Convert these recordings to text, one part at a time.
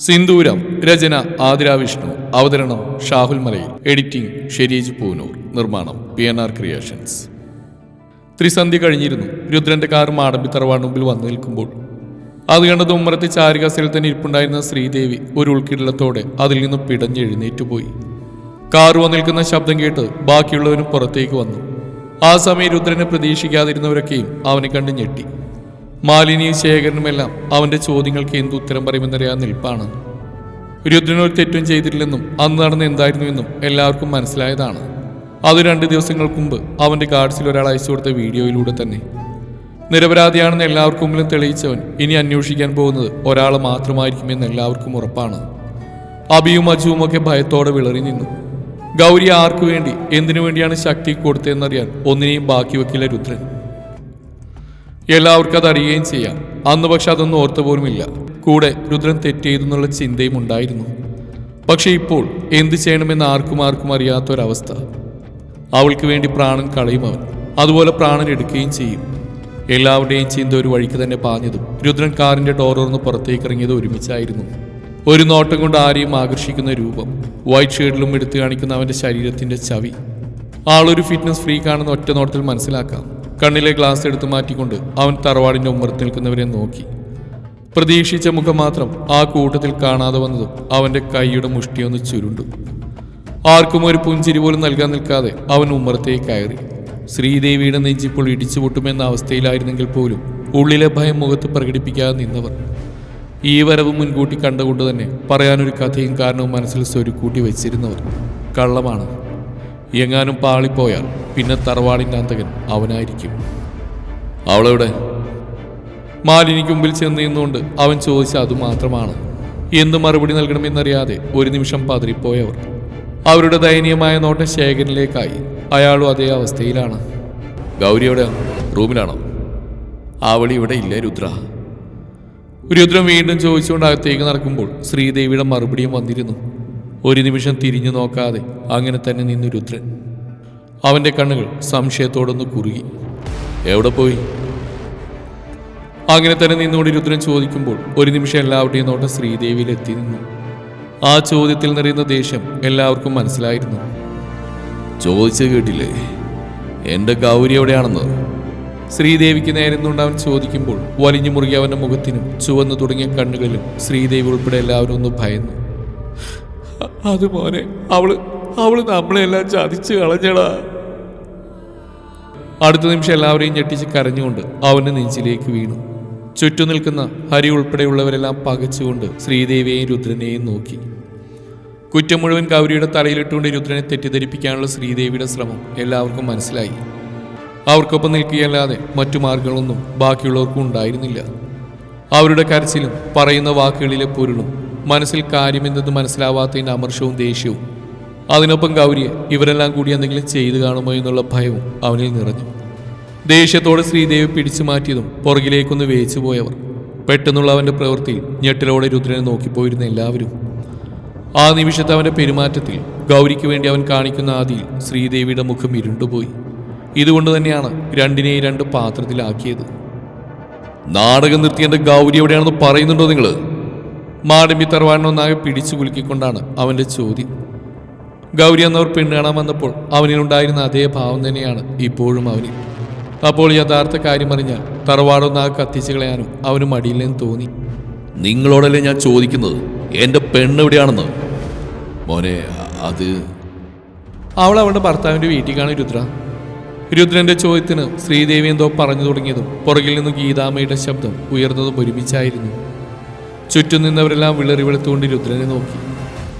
സിന്ദൂരം രചന ആതിര വിഷ്ണു അവതരണം ഷാഹുൽ മലയിൽ എഡിറ്റിംഗ് ഷെരീജ് പൂനൂർ നിർമ്മാണം പി എൻ ആർ ക്രിയേഷൻസ്. ത്രിസന്ധി കഴിഞ്ഞിരുന്നു. രുദ്രന്റെ കാർ മാടമ്പി തറവാട് മുമ്പിൽ വന്നു നിൽക്കുമ്പോൾ അത് കണ്ടത് ഉമ്മറത്തെ ചാരികാസയിൽ തന്നെ ഇരിപ്പുണ്ടായിരുന്ന ശ്രീദേവി ഒരു ഉൾക്കിടലത്തോടെ അതിൽ നിന്നും പിടഞ്ഞെഴുന്നേറ്റ് പോയി. കാർ വന്നു നിൽക്കുന്ന ശബ്ദം കേട്ട് ബാക്കിയുള്ളവരും പുറത്തേക്ക് വന്നു. ആ സമയം രുദ്രനെ പ്രതീക്ഷിക്കാതിരുന്നവരൊക്കെയും അവനെ കണ്ട് ഞെട്ടി. മാലിനിയും ശേഖരനുമെല്ലാം അവന്റെ ചോദ്യങ്ങൾക്ക് എന്ത് ഉത്തരം പറയുമെന്നറിയാൻ നിൽപ്പാണ്. രുദ്രനൊരു തെറ്റും ചെയ്തിട്ടില്ലെന്നും അന്ന് നടന്ന് എന്തായിരുന്നുവെന്നും എല്ലാവർക്കും മനസ്സിലായതാണ്. അത് രണ്ട് ദിവസങ്ങൾക്ക് മുമ്പ് അവന്റെ ഗാർഡ്സിൽ ഒരാൾ അയച്ചു കൊടുത്ത വീഡിയോയിലൂടെ തന്നെ. നിരപരാധിയാണെന്ന് എല്ലാവർക്കും മുമ്പിലും തെളിയിച്ചവൻ ഇനി അന്വേഷിക്കാൻ പോകുന്നത് ഒരാൾ മാത്രമായിരിക്കുമെന്ന് എല്ലാവർക്കും ഉറപ്പാണ്. അബിയും അജുവും ഒക്കെ ഭയത്തോടെ വിളറി നിന്നു. ഗൗരി ആർക്കു വേണ്ടി എന്തിനു വേണ്ടിയാണ് ശക്തി കൊടുത്തതെന്നറിയാൻ ഒന്നിനെയും ബാക്കി വെക്കില്ല രുദ്രൻ. എല്ലാവർക്കും അത് അറിയുകയും ചെയ്യാം. അന്ന് പക്ഷെ അതൊന്നും ഓർത്തുപോലുമില്ല കൂടെ രുദ്രൻ തെറ്റെയ്തെന്നുള്ള ചിന്തയും ഉണ്ടായിരുന്നു. പക്ഷേ ഇപ്പോൾ എന്ത് ചെയ്യണമെന്ന് ആർക്കും ആർക്കും അറിയാത്തൊരവസ്ഥ. അവൾക്ക് വേണ്ടി പ്രാണൻ കളയും അവൻ. അതുപോലെ പ്രാണൻ എടുക്കുകയും ചെയ്യും. എല്ലാവരുടെയും ചിന്ത ഒരു വഴിക്ക് തന്നെ പാഞ്ഞതും രുദ്രൻ കാറിന്റെ ഡോർ തുറന്ന് പുറത്തേക്ക് ഇറങ്ങിയത് ഒരുമിച്ചായിരുന്നു. ഒരു നോട്ടം കൊണ്ട് ആരെയും ആകർഷിക്കുന്ന രൂപം വൈറ്റ് ഷെയ്ഡിലും എടുത്തു കാണിക്കുന്ന അവന്റെ ശരീരത്തിന്റെ ചവി. ആളൊരു ഫിറ്റ്നസ് ഫ്രീക്കാണെന്ന് ഒറ്റ നോട്ടത്തിൽ മനസ്സിലാക്കാം. കണ്ണിലെ ഗ്ലാസ് എടുത്തു മാറ്റിക്കൊണ്ട് അവൻ തറവാടിന്റെ ഉമ്മറത്ത് നിൽക്കുന്നവരെ നോക്കി. പ്രതീക്ഷിച്ച മുഖം മാത്രം ആ കൂട്ടത്തിൽ കാണാതെ വന്നതും അവന്റെ കൈയുടെ മുഷ്ടിയൊന്ന് ചുരുണ്ടു. ആർക്കും ഒരു പുഞ്ചിരി പോലും നൽകാൻ നിൽക്കാതെ അവൻ ഉമ്മറത്തേക്ക് കയറി. ശ്രീദേവിയുടെ നെഞ്ചിപ്പോൾ ഇടിച്ചു പൊട്ടുമെന്ന അവസ്ഥയിലായിരുന്നെങ്കിൽ പോലും ഉള്ളിലെ ഭയം മുഖത്ത് പ്രകടിപ്പിക്കാതെ നിന്നവർ. ഈ വരവ് മുൻകൂട്ടി കണ്ടുകൊണ്ട് തന്നെ പറയാനൊരു കഥയും കാരണവും മനസ്സിൽ സ്വരുക്കൂട്ടി വെച്ചിരുന്നവർ. കള്ളമാണ്. എങ്ങാനും പാളിപ്പോയാൽ പിന്നെ തറവാടിന്റെ അന്തകൻ അവനായിരിക്കും. അവളെവിടെ? മാലിനിക്ക് മുമ്പിൽ ചെന്ന് നിന്നുകൊണ്ട് അവൻ ചോദിച്ച അതുമാത്രമാണ് എന്ത് മറുപടി നൽകണമെന്നറിയാതെ ഒരു നിമിഷം പതറിപ്പോയവർ അവരുടെ ദയനീയമായ നോട്ടം ശേഖരനിലേക്കായി. അയാളും അതേ അവസ്ഥയിലാണ്. ഗൗരി എവിടെ? റൂമിലാണോ? അവളി ഇവിടെ ഇല്ല രുദ്ര? രുദ്രം വീണ്ടും ചോദിച്ചുകൊണ്ട് അകത്തേക്ക് നടക്കുമ്പോൾ ശ്രീദേവിയുടെ മറുപടിയും വന്നിരുന്നു. ഒരു നിമിഷം തിരിഞ്ഞു നോക്കാതെ അങ്ങനെ തന്നെ നിന്നു രുദ്രൻ. അവന്റെ കണ്ണുകൾ സംശയത്തോടൊന്ന് കുറുകി. എവിടെ പോയി? അങ്ങനെ തന്നെ നിന്നുകൊണ്ട് രുദ്രൻ ചോദിക്കുമ്പോൾ ഒരു നിമിഷം എല്ലാവരുടെയും നോട്ടം ശ്രീദേവിയിൽ എത്തി നിന്നു. ആ ചോദ്യത്തിൽ നിറയുന്ന ദേഷ്യം എല്ലാവർക്കും മനസ്സിലായിരുന്നു. ചോദിച്ചത് കേട്ടില്ലേ? എന്റെ ഗൗരി എവിടെയാണെന്ന്? ശ്രീദേവിക്ക് നേരെ നിന്നുകൊണ്ട് അവൻ ചോദിക്കുമ്പോൾ വലിഞ്ഞു മുറുകി അവന്റെ മുഖത്തിനും ചുവന്നു തുടങ്ങിയ കണ്ണുകളിലും ശ്രീദേവി ഉൾപ്പെടെ എല്ലാവരും ഒന്ന് ഭയന്നു. "അ- അത് മോനെ അവൾ അവൾ നമ്മളെല്ലാം ചതിച്ചു കളഞ്ഞടാ. അടുത്ത നിമിഷം എല്ലാവരെയും ഞെട്ടിച്ച് കരഞ്ഞുകൊണ്ട് അവന്റെ നെഞ്ചിലേക്ക് വീണു. ചുറ്റു നിൽക്കുന്ന ഹരി ഉൾപ്പെടെയുള്ളവരെല്ലാം പകച്ചുകൊണ്ട് ശ്രീദേവിയെയും രുദ്രനെയും നോക്കി. കുറ്റം മുഴുവൻ ഗൗരിയുടെ തലയിലിട്ടുകൊണ്ട് രുദ്രനെ തെറ്റിദ്ധരിപ്പിക്കാനുള്ള ശ്രീദേവിയുടെ ശ്രമം എല്ലാവർക്കും മനസ്സിലായി. അവർക്കൊപ്പം നിൽക്കുകയല്ലാതെ മറ്റു മാർഗങ്ങളൊന്നും ബാക്കിയുള്ളവർക്കും ഉണ്ടായിരുന്നില്ല. അവരുടെ കരച്ചിലും പറയുന്ന വാക്കുകളിലെ പൊരുളും മനസ്സിൽ കാര്യമെന്തെന്ന് മനസ്സിലാവാത്തതിന്റെ അമർഷവും ദേഷ്യവും. അതിനൊപ്പം ഗൗരിയെ ഇവരെല്ലാം കൂടി എന്തെങ്കിലും ചെയ്തു കാണുമോ എന്നുള്ള ഭയവും അവനിൽ നിറഞ്ഞു. ദേഷ്യത്തോടെ ശ്രീദേവി പിടിച്ചു മാറ്റിയതും പുറകിലേക്കൊന്ന് വേച്ചു പോയവർ. പെട്ടെന്നുള്ള അവന്റെ പ്രവൃത്തിയിൽ ഞെട്ടിലോടെ രുദ്രനെ നോക്കിപ്പോയിരുന്ന എല്ലാവരും. ആ നിമിഷത്തെ അവന്റെ പെരുമാറ്റത്തിൽ ഗൗരിക്ക് വേണ്ടി അവൻ കാണിക്കുന്ന ആദിയിൽ ശ്രീദേവിയുടെ മുഖം ഇരുണ്ടുപോയി. ഇതുകൊണ്ട് തന്നെയാണ് രണ്ടിനെയും രണ്ട് പാത്രത്തിലാക്കിയത്. നാടകം നിർത്തിയ ഗൗരി എവിടെയാണെന്ന് പറയുന്നുണ്ടോ നിങ്ങൾ മാടമ്പി തറവാടിനൊന്നാകെ പിടിച്ചു കുലുക്കിക്കൊണ്ടാണ് അവന്റെ ചോദ്യം. ഗൗരി എന്നവർ പെണ്ണ് കാണാൻ വന്നപ്പോൾ അവനിലുണ്ടായിരുന്ന അതേ ഭാവം തന്നെയാണ് ഇപ്പോഴും അവനിൽ. അപ്പോൾ യഥാർത്ഥ കാര്യം അറിഞ്ഞാൽ തറവാടൊന്നാകെ കത്തിച്ചു കളയാനും അവന് മടിയില്ലെന്ന് തോന്നി. നിങ്ങളോടല്ലേ ഞാൻ ചോദിക്കുന്നത്? എന്റെ പെണ്ണ് എവിടെയാണെന്ന്? മോനെ അത് അവൾ അവളുടെ ഭർത്താവിന്റെ വീട്ടിൽ കാണും രുദ്ര. രുദ്രന്റെ ചോദ്യത്തിന് ശ്രീദേവി എന്തോ പറഞ്ഞു തുടങ്ങിയതും പുറകിൽ നിന്ന് ഗീതാമ്മയുടെ ശബ്ദം ഉയർന്നതും ഒരുമിച്ചായിരുന്നു. ചുറ്റും നിന്നവരെല്ലാം വിളറി വെളുത്തുകൊണ്ട് രുദ്രനെ നോക്കി.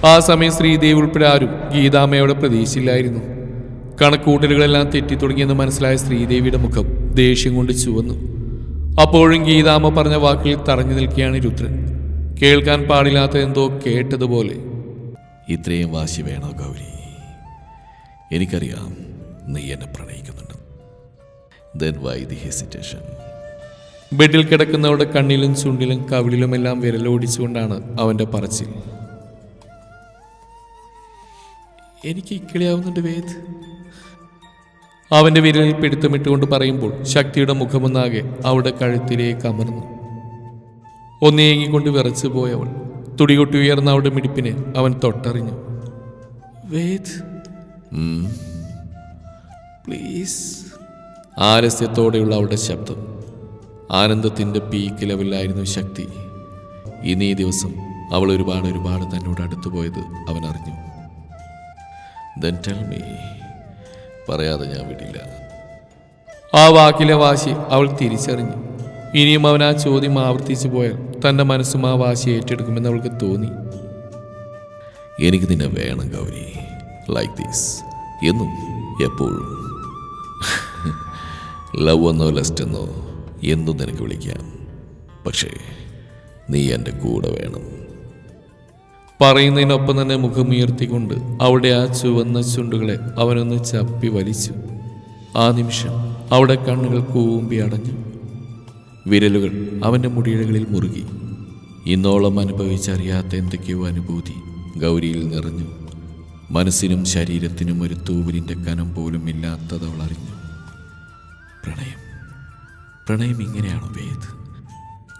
ആ സമയം ശ്രീദേവി ഉൾപ്പെടെ ആരും ഗീതാമ്മയോടെ പ്രതീക്ഷയില്ലായിരുന്നു കണക്കൂട്ടലുകളെല്ലാം തെറ്റി തുടങ്ങിയെന്ന് മനസ്സിലായ ശ്രീദേവിയുടെ മുഖം ദേഷ്യം കൊണ്ട് ചുവന്നു. അപ്പോഴും ഗീതാമ്മ പറഞ്ഞ വാക്കിൽ തറഞ്ഞു നിൽക്കുകയാണ് രുദ്രൻ. കേൾക്കാൻ പാടില്ലാത്ത എന്തോ കേട്ടതുപോലെ. ഇത്രയും വാശി വേണോ ഗൗരി? എനിക്കറിയാം നീ എന്നെ പ്രണയിക്കുന്നുണ്ട്. ദെൻ വൈ ദി ഹെസിറ്റേഷൻ ബെഡിൽ കിടക്കുന്നവരുടെ കണ്ണിലും ചുണ്ടിലും കവിളിലുമെല്ലാം വിരലോടിച്ചുകൊണ്ടാണ് അവന്റെ പറച്ചിൽ. എനിക്ക് ഇക്കിളിയാവുന്നുണ്ട് വേദ്. അവന്റെ വിരലിൽ പിടുത്തമിട്ടുകൊണ്ട് പറയുമ്പോൾ ശക്തിയുടെ മുഖമൊന്നാകെ അവളുടെ കഴുത്തിലേക്ക് അമർന്നു. ഒന്നേങ്ങിക്കൊണ്ട് വിറച്ചു പോയവൾ തുടികൊട്ടി ഉയർന്ന അവളുടെ മിടിപ്പിനെ അവൻ തൊട്ടറിഞ്ഞു. വേദ്. പ്ലീസ്. ആലസ്യത്തോടെയുള്ള അവളുടെ ശബ്ദം. ആനന്ദത്തിന്റെ പീക്ക് ലെവലിലായിരുന്നു ശക്തി. ഇനി ഈ ദിവസം അവൾ ഒരുപാട് ഒരുപാട് തന്നോട് അടുത്തു പോയത് അവൻ അറിഞ്ഞു. ദെൻ ടെൽ മീ പറയാതെ ഞാൻ വിടില്ല. ആ വാക്കിലെ വാശി അവൾ തിരിച്ചറിഞ്ഞു. ഇനിയും അവൻ ആ ചോദ്യം ആവർത്തിച്ചു പോയാൽ തന്റെ മനസ്സും ആ വാശി ഏറ്റെടുക്കുമെന്ന് അവൾക്ക് തോന്നി. എനിക്ക് നിന്നെ വേണം ഗൗരി. ലൈക്ക് ദീസ് എന്നും എപ്പോഴും. ലവ് എന്നോ ലസ്റ്റ് എന്നോ എന്തും നിനക്ക് വിളിക്കാം. പക്ഷേ നീ എന്റെ കൂടെ വേണം. പറയുന്നതിനൊപ്പം തന്നെ മുഖമുയർത്തിക്കൊണ്ട് അവിടെ ആ ചുവന്ന ചുണ്ടുകളെ അവനൊന്ന് ചപ്പി വലിച്ചു. ആ നിമിഷം അവിടെ കണ്ണുകൾ കൂമ്പി അടഞ്ഞു. വിരലുകൾ അവന്റെ മുടിയിഴകളിൽ മുറുകി. ഇന്നോളം അനുഭവിച്ചറിയാത്ത എന്തൊക്കെയോ അനുഭൂതി ഗൗരിയിൽ നിറഞ്ഞു. മനസ്സിനും ശരീരത്തിനും ഒരു തൂവലിന്റെ കനം പോലും ഇല്ലാത്തത് അറിഞ്ഞു. പ്രണയം. പ്രണയം ഇങ്ങനെയാണോ വേദ്?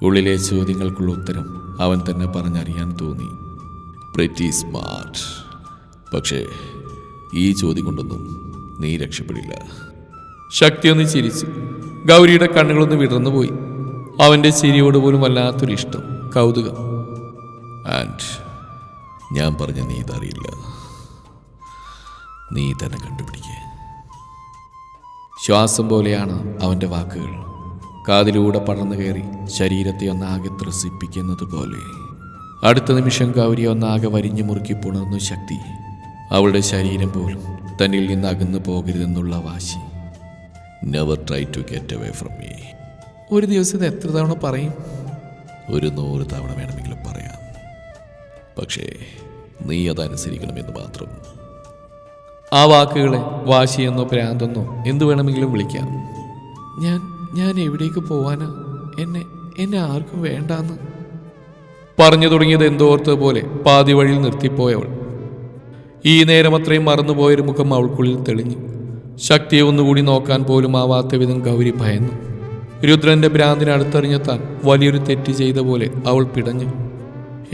ഉള്ളിലെ ചോദ്യങ്ങൾക്കുള്ള ഉത്തരം അവൻ തന്നെ പറഞ്ഞറിയാൻ തോന്നി. പ്രിറ്റി സ്മാർട്ട് പക്ഷേ ഈ ചോദ്യം കൊണ്ടൊന്നും നീ രക്ഷപ്പെടില്ല. ശക്തി ഒന്ന് ചിരിച്ചു. ഗൗരിയുടെ കണ്ണുകളൊന്ന് വിടർന്നു പോയി അവന്റെ ചിരിയോട് പോലും വല്ലാത്തൊരു ഇഷ്ടം കൗതുകം. ആൻഡ് ഞാൻ പറഞ്ഞ നീ ഇതറിയില്ല. നീ തന്നെ കണ്ടുപിടിക്കുക ശ്വാസം പോലെയാണ് അവന്റെ വാക്കുകൾ. കാതിലൂടെ പടർന്നു കയറി ശരീരത്തെ ഒന്നാകെ ത്രസിപ്പിക്കുന്നത് പോലെ. അടുത്ത നിമിഷം ഗൗരി ഒന്നാകെ വരിഞ്ഞു മുറുക്കി പുണർന്നു ശക്തി. അവളുടെ ശരീരം പോലും തന്നിൽ നിന്ന് അകന്നു പോകരുതെന്നുള്ള വാശി. Never try to get away from me ഒരു ദിവസം എത്ര തവണ പറയും? ഒരു നൂറ് തവണ വേണമെങ്കിലും പറയാം. പക്ഷേ നീ അതനുസരിക്കണമെന്ന് മാത്രം. ആ വാക്കുകളെ വാശിയെന്നോ ഭ്രാന്തെന്നോ എന്തു വേണമെങ്കിലും വിളിക്കാം. ഞാൻ ഞാൻ എവിടേക്ക് പോവാനാ? എന്നെ എന്നെ ആർക്കും വേണ്ടാന്ന്. പറഞ്ഞു തുടങ്ങിയത് എന്തോർത്തത് പോലെ പാതി വഴിയിൽ നിർത്തിപ്പോയവൾ. ഈ നേരം അത്രയും മറന്നുപോയൊരു മുഖം അവൾക്കുള്ളിൽ തെളിഞ്ഞു. ശക്തിയെ ഒന്നുകൂടി നോക്കാൻ പോലും ആവാത്ത വിധം ഗൗരി ഭയന്നു. രുദ്രന്റെ ഭ്രാന്തിനെ അടുത്തറിഞ്ഞ താൻ വലിയൊരു തെറ്റ് ചെയ്ത പോലെ അവൾ പിടഞ്ഞു.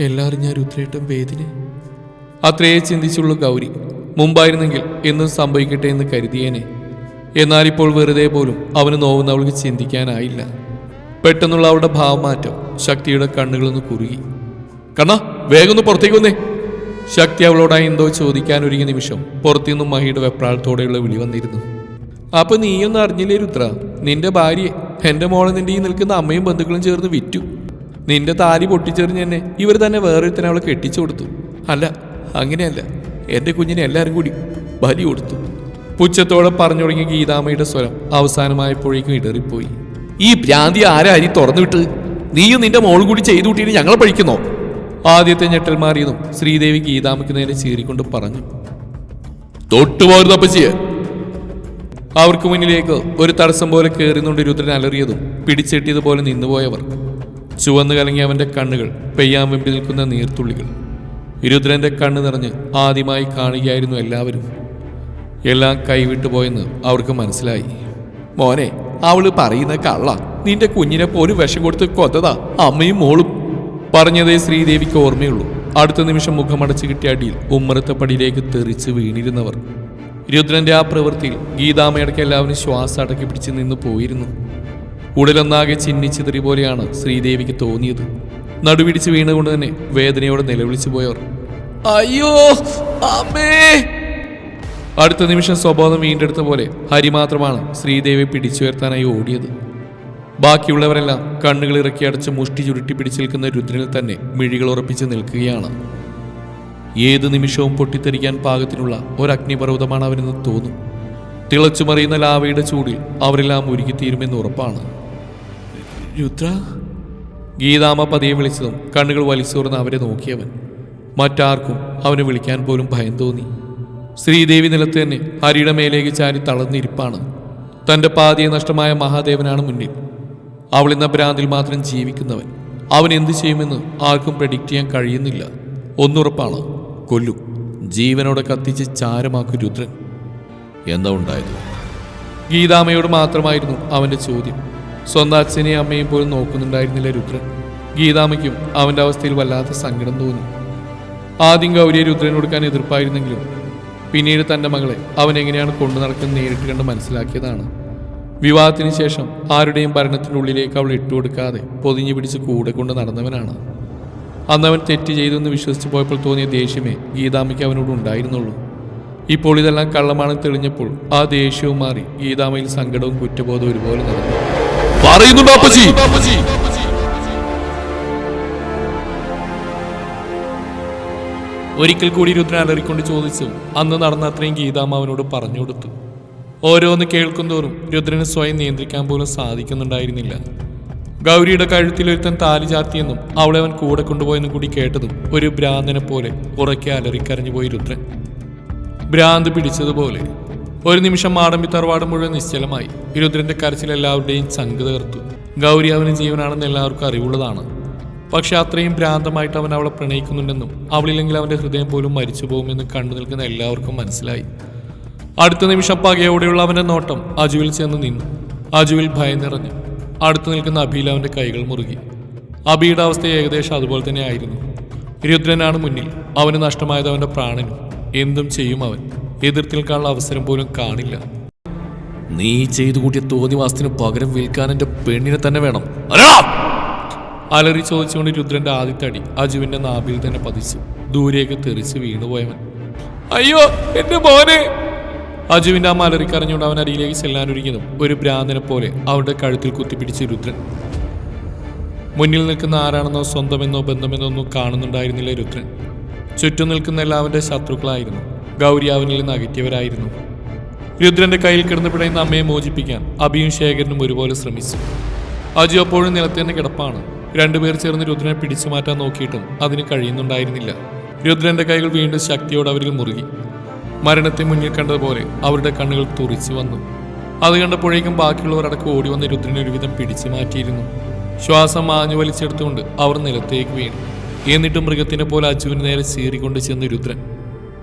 എല്ലാവരും ഞാൻ രുദ്രേട്ടം വേദിനെ. അത്രയേ ചിന്തിച്ചുള്ളൂ ഗൗരി. മുമ്പായിരുന്നെങ്കിൽ എന്നും സംഭവിക്കട്ടെ എന്ന് കരുതിയേനെ. എന്നാൽ ഇപ്പോൾ വെറുതെ പോലും അവന് നോവുന്ന അവൾക്ക് ചിന്തിക്കാനായില്ല. പെട്ടെന്നുള്ള അവളുടെ ഭാവമാറ്റം ശക്തിയുടെ കണ്ണുകളൊന്ന് കുറുകി. കണ്ണ വേഗം ഒന്ന് പുറത്തേക്ക് വന്നേ. ശക്തി അവളോടായി എന്തോ ചോദിക്കാൻ ഒരുങ്ങിയ നിമിഷം പുറത്തുനിന്നും മഹിയുടെ വെപ്രാളത്തോടെയുള്ള വിളി വന്നിരുന്നു. അപ്പൊ നീയൊന്നും അറിഞ്ഞില്ലേ രുദ്ര നിന്റെ ഭാര്യയെ എന്റെ മോളെ നിന്റെ ഈ നിൽക്കുന്ന അമ്മയും ബന്ധുക്കളും ചേർന്ന് വിറ്റു. നിന്റെ താലി പൊട്ടിച്ചെറിഞ്ഞ് തന്നെ ഇവർ തന്നെ വേറൊരുത്തനെ അവളെ കെട്ടിച്ചു കൊടുത്തു. അല്ല അങ്ങനെയല്ല. എന്റെ കുഞ്ഞിനെ എല്ലാവരും കൂടി ബലി കൊടുത്തു. പുച്ഛത്തോടെ പറഞ്ഞു തുടങ്ങിയ ഗീതാമ്മയുടെ സ്വരം അവസാനമായപ്പോഴേക്കും ഇടറിപ്പോയി. ഈ ഭ്രാന്തി ആരാ അരി തുറന്നു വിട്ട് നീയും നിന്റെ മോൾ കൂടി ചെയ്തു കൂട്ടിയിട്ട് ഞങ്ങളെ പഴിക്കുന്നോ ആദ്യത്തെ ഞെട്ടൽ മാറിയതും ശ്രീദേവി ഗീതാമ്മയ്ക്ക് നേരെ ചീറിക്കൊണ്ട് പറഞ്ഞു. തൊട്ടുപോരുതപ്പച്ചിയെ അവർക്ക് മുന്നിലേക്ക് ഒരു തടസ്സം പോലെ കയറിന്നുകൊണ്ട് രുദ്രൻ അലറിയതും പിടിച്ചെട്ടിയതുപോലെ നിന്നുപോയവർ. ചുവന്നു കലങ്ങിയ അവന്റെ കണ്ണുകൾ പെയ്യാൻ വെമ്പി നിൽക്കുന്ന നീർത്തുള്ളികൾ. രുദ്രന്റെ കണ്ണ് നിറഞ്ഞ് ആദ്യമായി കാണുകയായിരുന്നു എല്ലാവരും. എല്ലാം കൈവിട്ടു പോയെന്ന് അവർക്ക് മനസ്സിലായി. മോനെ അവൾ പറയുന്ന കള്ള നിന്റെ കുഞ്ഞിനെ പോലും വിഷം കൊടുത്ത് കൊത്തതാ അമ്മയും മോളും. പറഞ്ഞതേ ശ്രീദേവിക്ക് ഓർമ്മയുള്ളൂ. അടുത്ത നിമിഷം മുഖമടച്ച് കിട്ടിയ അടിയിൽ ഉമ്മറത്തപ്പടിയിലേക്ക് തെറിച്ച് വീണിരുന്നവർ. രുദ്രന്റെ ആ പ്രവൃത്തിയിൽ ഗീതാമയടക്കം എല്ലാവരും ശ്വാസം അടക്കി പിടിച്ച് നിന്ന് പോയിരുന്നു. ഉടലൊന്നാകെ ചിന്നിച്ചിതറി പോലെയാണ് ശ്രീദേവിക്ക് തോന്നിയത്. നടുവിടിച്ച് വീണുകൊണ്ട് തന്നെ വേദനയോടെ നിലവിളിച്ചു പോയവർ. അയ്യോ അമ്മേ! അടുത്ത നിമിഷം സ്വബോധം വീണ്ടെടുത്ത പോലെ ഹരി മാത്രമാണ് ശ്രീദേവി പിടിച്ചുയർത്താനായി ഓടിയത്. ബാക്കിയുള്ളവരെല്ലാം കണ്ണുകൾ ഇറക്കി അടച്ച് മുഷ്ടി ചുരുട്ടി പിടിച്ചു നിൽക്കുന്ന രുദ്രനിൽ തന്നെ മിഴികൾ ഉറപ്പിച്ച് നിൽക്കുകയാണ്. ഏത് നിമിഷവും പൊട്ടിത്തെറിക്കാൻ പാകത്തിനുള്ള ഒരു അഗ്നിപർവതമാണ് അവനെന്ന് തോന്നും. തിളച്ചു മറിയുന്ന ലാവയുടെ ചൂടിൽ അവരെല്ലാം ഒരുക്കിത്തീരുമെന്ന് ഉറപ്പാണ്. രുദ്ര? ഗീതാമ പതിയെ വിളിച്ചതും കണ്ണുകൾ വലിച്ചോർന്ന് അവരെ നോക്കിയവൻ. മറ്റാർക്കും അവനെ വിളിക്കാൻ പോലും ഭയം തോന്നി. ശ്രീദേവി നിലത്ത് തന്നെ ഹരിയുടെ മേലേക്ക് ചാരി തളർന്നിരിപ്പാണ്. തന്റെ പാതിയെ നഷ്ടമായ മഹാദേവനാണ് മുന്നിൽ. അവൾ ഇന്ന ഭ്രാന്തിൽ മാത്രം ജീവിക്കുന്നവൻ. അവൻ എന്തു ചെയ്യുമെന്ന് ആർക്കും പ്രഡിക്റ്റ് ചെയ്യാൻ കഴിയുന്നില്ല. ഒന്നുറപ്പാണ് കൊല്ലു. ജീവനോടെ കത്തിച്ച് ചാരമാക്കും രുദ്രൻ. എന്താ ഉണ്ടായത്? ഗീതാമ്മയോട് മാത്രമായിരുന്നു അവന്റെ ചോദ്യം. സ്വന്തം അച്ഛനെയും അമ്മയും പോലും നോക്കുന്നുണ്ടായിരുന്നില്ല രുദ്രൻ. ഗീതാമ്മയ്ക്കും അവന്റെ അവസ്ഥയിൽ വല്ലാത്ത സങ്കടം തോന്നി. ആദ്യം ഗൗരിയെ രുദ്രൻ കൊടുക്കാൻ എതിർപ്പായിരുന്നെങ്കിലും പിന്നീട് തന്റെ മകളെ അവൻ എങ്ങനെയാണ് കൊണ്ടു നടക്കുന്നത് നേരിട്ട് കണ്ട് മനസ്സിലാക്കിയതാണ്. വിവാഹത്തിന് ശേഷം ആരുടെയും ഭരണത്തിനുള്ളിലേക്ക് അവൾ ഇട്ടുകൊടുക്കാതെ പൊതിഞ്ഞു പിടിച്ച് കൂടെ കൊണ്ട് നടന്നവനാണ്. അന്ന് അവൻ തെറ്റ് ചെയ്തെന്ന് വിശ്വസിച്ച് പോയപ്പോൾ തോന്നിയ ദേഷ്യമേ ഗീതാമയ്ക്ക് അവനോട് ഉണ്ടായിരുന്നുള്ളൂ. ഇപ്പോൾ ഇതെല്ലാം കള്ളമാണെന്ന് തെളിഞ്ഞപ്പോൾ ആ ദേഷ്യവും മാറി ഗീതാമയിൽ സങ്കടവും കുറ്റബോധവും ഒരുപോലെ നടന്നു പറയുന്നുണ്ടോ ഒരിക്കൽ കൂടി രുദ്രൻ അലറിക്കൊണ്ട് ചോദിച്ചു അന്ന് നടന്ന അത്രയും ഗീതാമ്മ അവനോട് പറഞ്ഞു കൊടുത്തു. ഓരോന്ന് കേൾക്കുന്തോറും രുദ്രന് സ്വയം നിയന്ത്രിക്കാൻ പോലും സാധിക്കുന്നുണ്ടായിരുന്നില്ല. ഗൗരിയുടെ കഴുത്തിൽ ഒരുത്തൻ താലി ചാർത്തിയെന്നും അവളെ അവൻ കൂടെ കൊണ്ടുപോയെന്നും കൂടി കേട്ടതും ഒരു ഭ്രാന്തനെ പോലെ ഉറക്കെ അലറിക്കരഞ്ഞു പോയി രുദ്രൻ. ഭ്രാന്ത് പിടിച്ചതുപോലെ ഒരു നിമിഷം മാടമ്പി തറവാട് മുഴുവൻ നിശ്ചലമായി. രുദ്രന്റെ കരച്ചിൽ എല്ലാവരുടെയും ചങ്ക് തീർത്തു ഗൗരി അവന് ജീവനാണെന്ന് എല്ലാവർക്കും അറിവുള്ളതാണ്. പക്ഷെ അത്രയും ഭ്രാന്തമായിട്ട് അവൻ അവളെ പ്രണയിക്കുന്നുണ്ടെന്നും അവളില്ലെങ്കിൽ അവന്റെ ഹൃദയം പോലും മരിച്ചു പോകുമെന്നും കണ്ടു നിൽക്കുന്ന എല്ലാവർക്കും മനസ്സിലായി. അടുത്ത നിമിഷം പകയോടെയുള്ള അവന്റെ നോട്ടം അജുവിൽ ചെന്ന് നിന്നു. അജുവിൽ ഭയം നിറഞ്ഞു. അടുത്ത് നിൽക്കുന്ന അബിയിൽ അവന്റെ കൈകൾ മുറുകി. അബിയുടെ അവസ്ഥ ഏകദേശം അതുപോലെ തന്നെ ആയിരുന്നു. രുദ്രനാണ് മുന്നിൽ. അവന് നഷ്ടമായത് അവന്റെ പ്രാണനും. എന്തും ചെയ്യും അവൻ. എതിർത്തിൽ നിൽക്കാനുള്ള അവസരം പോലും കാണില്ല. നീ ചെയ്തു കൂട്ടിയ തോന്നിവാസത്തിന് പകരം വിൽക്കാൻ എന്റെ പെണ്ണിനെ തന്നെ വേണം! അലറി ചോദിച്ചുകൊണ്ട് രുദ്രന്റെ ആദ്യത്തെ അടി അജുവിന്റെ നാഭിൽ തന്നെ പതിച്ചു. ദൂരേക്ക് തെറിച്ച് വീണുപോയവൻ അയ്യോ എന്റെ മോനെ! അജുവിന്റെ ആ അമ്മ അലറിക്കറിഞ്ഞുകൊണ്ട് അവൻ അരിയിലേക്ക് ചെല്ലാനൊരുങ്ങിയതും ഒരു ഭ്രാന്തനെ പോലെ അവരുടെ കഴുത്തിൽ കുത്തിപ്പിടിച്ച് രുദ്രൻ. മുന്നിൽ നിൽക്കുന്ന ആരാണെന്നോ സ്വന്തമെന്നോ ബന്ധമെന്നോ ഒന്നും കാണുന്നുണ്ടായിരുന്നില്ല രുദ്രൻ. ചുറ്റും നിൽക്കുന്ന എല്ലാവരുടെ ശത്രുക്കളായിരുന്നു. ഗൗരി അവനിൽ നിന്ന് അകറ്റിയവരായിരുന്നു. രുദ്രന്റെ കയ്യിൽ കിടന്ന് പിടയുന്ന അമ്മയെ മോചിപ്പിക്കാൻ അബിയും ശേഖരനും ഒരുപോലെ ശ്രമിച്ചു. അജു അപ്പോഴും നിലത്ത് തന്നെ കിടപ്പാണ്. രണ്ടുപേർ ചേർന്ന് രുദ്രനെ പിടിച്ചു മാറ്റാൻ നോക്കിയിട്ടും അതിന് കഴിയുന്നുണ്ടായിരുന്നില്ല. രുദ്രന്റെ കൈകൾ വീണ്ടും ശക്തിയോടെ അവരിൽ മുറുകി. മരണത്തെ മുന്നിൽ കണ്ടതുപോലെ അവരുടെ കണ്ണുകൾ തുറിച്ചു വന്നു. അത് കണ്ടപ്പോഴേക്കും ബാക്കിയുള്ളവർ അടക്കം ഓടി വന്ന് രുദ്രനെ ഒരുവിധം പിടിച്ചു മാറ്റിയിരുന്നു. ശ്വാസം മാഞ്ഞു വലിച്ചെടുത്തുകൊണ്ട് അവർ നിലത്തേക്ക് വീണു. എന്നിട്ട് മൃഗത്തിനെ പോലെ അജുവിന് നേരെ ചീറിക്കൊണ്ട് ചെന്ന് രുദ്രൻ.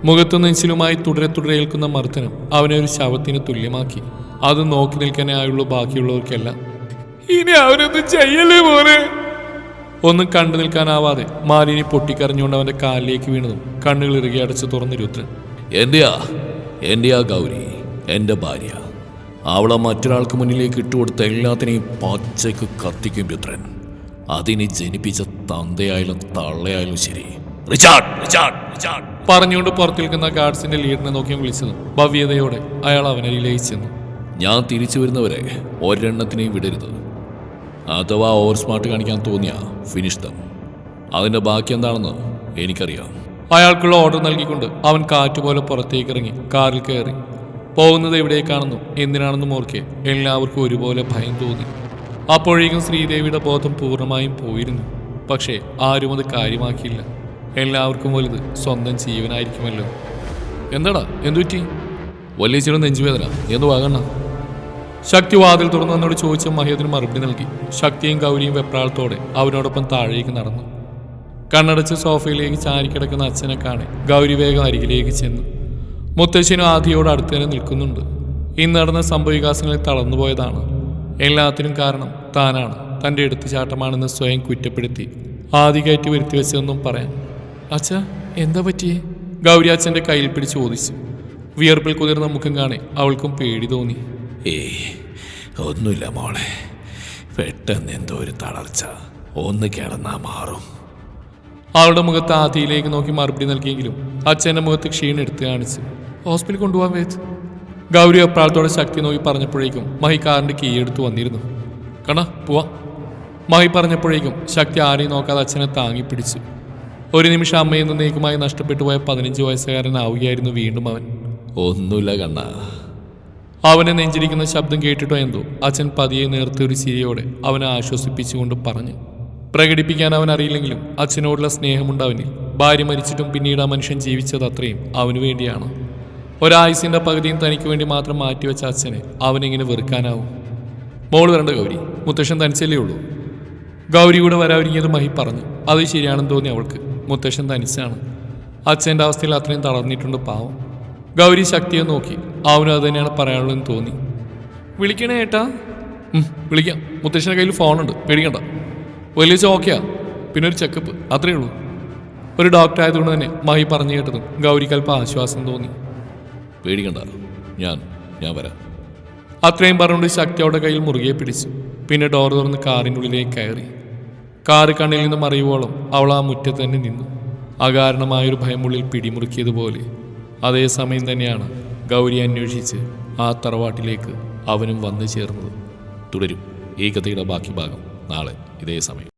മുഖത്തു നെഞ്ചിലുമായി തുടരെ തുടരെ ഏൽക്കുന്ന മർദ്ദനം അവനെ ഒരു ശവത്തിന് തുല്യമാക്കി. അത് നോക്കി നിൽക്കാനേ ആയുള്ളൂ ബാക്കിയുള്ളവർക്കെല്ലാം. ഇനി അവരൊന്നും ചെയ്യല്ലേ മോനെ? ഒന്നും കണ്ടു നിൽക്കാനാവാതെ മാലിനി പൊട്ടിക്കറിഞ്ഞുകൊണ്ട് അവന്റെ കാലിലേക്ക് വീണതും കണ്ണുകൾ ഇറുകി അടച്ച് തുറന്ന് രുദ്രൻ. എന്റെയാ? എന്റെയാ ഗൗരി. എന്റെ ഭാര്യ. അവളെ മറ്റൊരാൾക്ക് മുന്നിലേക്ക് ഇട്ടുകൊടുത്ത എല്ലാത്തിനെയും പച്ചയ്ക്ക് കത്തിക്കും രുദ്രൻ. അതിനെ ജനിപ്പിച്ച തന്തയായാലും തള്ളയായാലും ശരി. Richard Richard Richard. പറഞ്ഞുകൊണ്ട് പുറത്തു നിൽക്കുന്ന ഗാർഡ്സിന്റെ ലീഡിനെ നോക്കി വിളിച്ചത് ഭവ്യതയോടെ അയാൾ അവനെ ലയിച്ചെന്നു ഞാൻ തിരിച്ചു വരുന്നവരെ ഒരെണ്ണത്തിനെയും വിടരുത്. അഥവാ ഓവർ സ്മാർട്ട് കാണിക്കാൻ തോന്നിയ ഫിനിഷ് തം അതിന്റെ ബാക്കി എന്താണെന്ന് എനിക്കറിയാം. അയാൾക്കുള്ള ഓർഡർ നൽകിക്കൊണ്ട് അവൻ കാറ്റുപോലെ പുറത്തേക്ക് ഇറങ്ങി കാറിൽ കയറി. പോകുന്നത് എവിടേക്കാണെന്നും എന്തിനാണെന്നും ഓർക്കെ എല്ലാവർക്കും ഒരുപോലെ ഭയം തോന്നി. അപ്പോഴേക്കും ശ്രീദേവിയുടെ ബോധം പൂർണമായും പോയിരുന്നു. പക്ഷേ ആരും അത് കാര്യമാക്കിയില്ല. എല്ലാവർക്കും വലുത് സ്വന്തം ജീവനായിരിക്കുമല്ലോ. എന്താടാ? എന്തുപറ്റി? വലിയ ചില നെഞ്ചുവേദന. എന്ന് വാങ്ങണ ശക്തി വാതിൽ തുറന്നു എന്നോട് ചോദിച്ച മഹേന്ദ്രൻ മറുപടി നൽകി. ശക്തിയും ഗൗരിയും വെപ്രാളത്തോടെ അവനോടൊപ്പം താഴേക്ക് നടന്നു. കണ്ണടച്ച് സോഫയിലേക്ക് ചാരിക്കിടക്കുന്ന അച്ഛനെ കാണെ ഗൗരി വേഗം അരികിലേക്ക് ചെന്നു. മുത്തശ്ശനും ആദിയോട് അടുത്ത് തന്നെ നിൽക്കുന്നുണ്ട്. ഇന്ന് നടന്ന സംഭവവികാസങ്ങളിൽ തളർന്നുപോയതാണ്. എല്ലാത്തിനും കാരണം താനാണ്. തന്റെ എടുത്തുചാട്ടമാണെന്ന് സ്വയം കുറ്റപ്പെടുത്തി. ആദി കയറ്റി വരുത്തി വെച്ചതെന്നും പറയാം അച്ഛ എന്താ പറ്റിയേ? ഗൗരി അച്ഛന്റെ കയ്യിൽ പിടിച്ച് ചോദിച്ചു. വിയർപ്പിൽ കുതിർന്ന മുഖം കാണെ അവൾക്കും പേടി തോന്നി. ഏയ് ഒന്നുമില്ല മോളെ. പെട്ടെന്ന് എന്തോ ഒരു തളർച്ച. ഒന്ന് കിടന്നാ മാറും. അവളുടെ മുഖത്ത് ആദിയിലേക്ക് നോക്കി മറുപടി നൽകിയെങ്കിലും അച്ഛന്റെ മുഖത്ത് ക്ഷീണം കാണിച്ച് കാണിച്ചു ഹോസ്പിറ്റലിൽ കൊണ്ടുപോകാൻ വെച്ച് ഗൗരി അപ്രാളത്തോടെ ശക്തി നോക്കി പറഞ്ഞപ്പോഴേക്കും മഹി കാറിന്റെ കീ എടുത്ത് വന്നിരുന്നു. കണ പോവാ. മഹി പറഞ്ഞപ്പോഴേക്കും ശക്തി ആരെയും നോക്കാതെ അച്ഛനെ താങ്ങി പിടിച്ചു. ഒരു നിമിഷം അമ്മയിൽ നിന്ന് നീക്കുമായി നഷ്ടപ്പെട്ടു പോയ പതിനഞ്ച് വയസ്സുകാരനാവുകയായിരുന്നു വീണ്ടും അവൻ. ഒന്നുമില്ല കണ്ണ. അവനെ നെഞ്ചിരിക്കുന്ന ശബ്ദം കേട്ടിട്ടോ എന്തോ? അച്ഛൻ പതിയെ നേർത്ത ഒരു ചിരിയോടെ അവനെ ആശ്വസിപ്പിച്ചുകൊണ്ട് പറഞ്ഞു. പ്രകടിപ്പിക്കാൻ അവൻ അറിയില്ലെങ്കിലും അച്ഛനോടുള്ള സ്നേഹമുണ്ട് ഭാര്യ മരിച്ചിട്ടും പിന്നീട് ആ മനുഷ്യൻ ജീവിച്ചത് അത്രയും അവനു വേണ്ടിയാണ്. ഒരായുസിന്റെ പകുതിയും തനിക്ക് വേണ്ടി മാത്രം മാറ്റിവെച്ച അച്ഛനെ അവനെങ്ങനെ വെറുക്കാനാവും. മോൾ വരണ്ട ഗൗരി മുത്തശ്ശൻ തനിച്ചല്ലേ ഉള്ളൂ. ഗൗരി കൂടെ വരാതിരിക്കുന്നത് മഹി പറഞ്ഞു. അത് ശരിയാണെന്ന് തോന്നി അവൾക്ക്. മുത്തശ്ശൻ തനിച്ചാണ്. അച്ഛന്റെ അവസ്ഥയിൽ അത്രയും തളർന്നിട്ടുണ്ട് പാവം. ഗൗരി ശക്തിയെ നോക്കി. അവനും അത് തന്നെയാണ് പറയാനുള്ളതെന്ന് തോന്നി. വിളിക്കണേ ഏട്ടാ. വിളിക്കാം. മുത്തശ്ശന്റെ കയ്യിൽ ഫോണുണ്ട്. പേടിക്കണ്ട. വലിയ ചോക്കയാ. പിന്നെ ഒരു ചെക്കപ്പ് അത്രയേ ഉള്ളൂ. ഒരു ഡോക്ടർ ആയതുകൊണ്ട് തന്നെ മഹി പറഞ്ഞു കേട്ടതും ഗൗരിക്ക് അല്പം ആശ്വാസം തോന്നി. പേടിക്കണ്ട. ഞാൻ ഞാൻ വരാം. അത്രയും പറഞ്ഞുകൊണ്ട് ശക്തി അവളുടെ കയ്യിൽ മുറുകെ പിടിച്ചു. പിന്നെ ഡോർ തുറന്ന് കാറിന്റെ ഉള്ളിലേക്ക് കയറി. കാറ് കണ്ണിൽ നിന്ന് മറിയുവോളം അവൾ ആ മുറ്റത്ത് തന്നെ നിന്നു. അകാരണമായൊരു ഭയം ഉള്ളിൽ പിടിമുറുക്കിയതുപോലെ. അതേസമയം തന്നെയാണ് ഗൗരി അന്വേഷിച്ച് ആ തറവാട്ടിലേക്ക് അവനും വന്നു ചേർന്നത്. തുടരും. ഈ കഥയുടെ ബാക്കി ഭാഗം നാളെ ഇതേ സമയം.